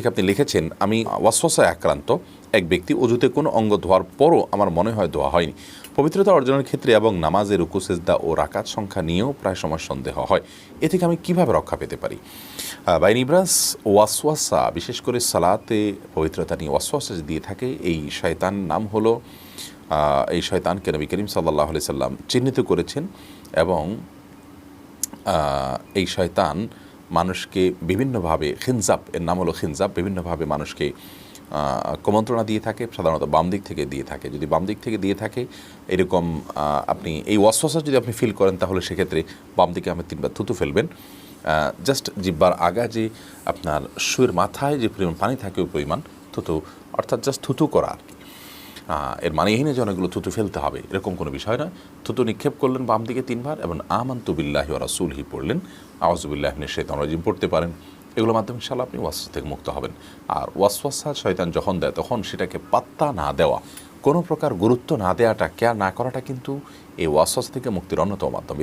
থেকে আপনি লিখেছেন, আমি ওয়াসওয়াসায় আক্রান্ত। এক ব্যক্তি অজুতে কোনো অঙ্গ ধোয়ার পরও আমার মনে হয় ধোয়া হয়নি। পবিত্রতা অর্জনের ক্ষেত্রে এবং নামাজের রুকু, সেজদা ও রাকাত সংখ্যা নিয়েও প্রায় সময় সন্দেহ হয়। এ থেকে আমি কীভাবে রক্ষা পেতে পারি? বাইন ইব্রাস, ওয়াসওয়াসা, বিশেষ করে সালাতে পবিত্রতা নিয়ে ওয়াসওয়াসা দিয়ে থাকে, এই শয়তান নাম হলো এই শয়তানকে নবী করিম সাল্লাহ সাল্লাম চিহ্নিত করেছেন এবং এই শয়তান মানুষকে বিভিন্নভাবে খিনজাব এর নাম হলো খিনজাব বিভিন্নভাবে মানুষকে কুমন্ত্রণা দিয়ে থাকে, সাধারণত বাম দিক থেকে দিয়ে থাকে। যদি বাম দিক থেকে দিয়ে থাকে, এরকম আপনি এই ওয়াসওয়াসা যদি আপনি ফিল করেন, তাহলে সেক্ষেত্রে বাম দিকে আপনি তিনবার থুতু ফেলবেন। জাস্ট জিব্বার আগা যে আপনার শুয়ের মাথায় যে পরিমাণ পানি থাকে, ওই পরিমাণ থুতু, অর্থাৎ জাস্ট থুতু করা আর কি। এর মানে এই না যে অনেকগুলো থুতু ফেলতে হবে। এরকম কোনো বিষয় নয়। থুতু নিক্ষেপ করলেন বাম দিকে তিনবার এবং আমান্তু ওরা ওয়া রাসূলহি পড়লেন। আওয়াজুবিল্লাহ শেতন রাজিম পড়তে পারেন। এগুলোর মাধ্যমে ইনশাল্লাহ আপনি ওয়াসওয়াস থেকে মুক্ত হবেন। আর ওয়াসওয়াসা শয়তান যখন দেয়, তখন সেটাকে পাত্তা না দেওয়া, কোনো প্রকার গুরুত্ব না দেওয়াটা কেয়ার না করাটা কিন্তু এই ওয়াসওয়াস থেকে মুক্তির অন্যতম মাধ্যম।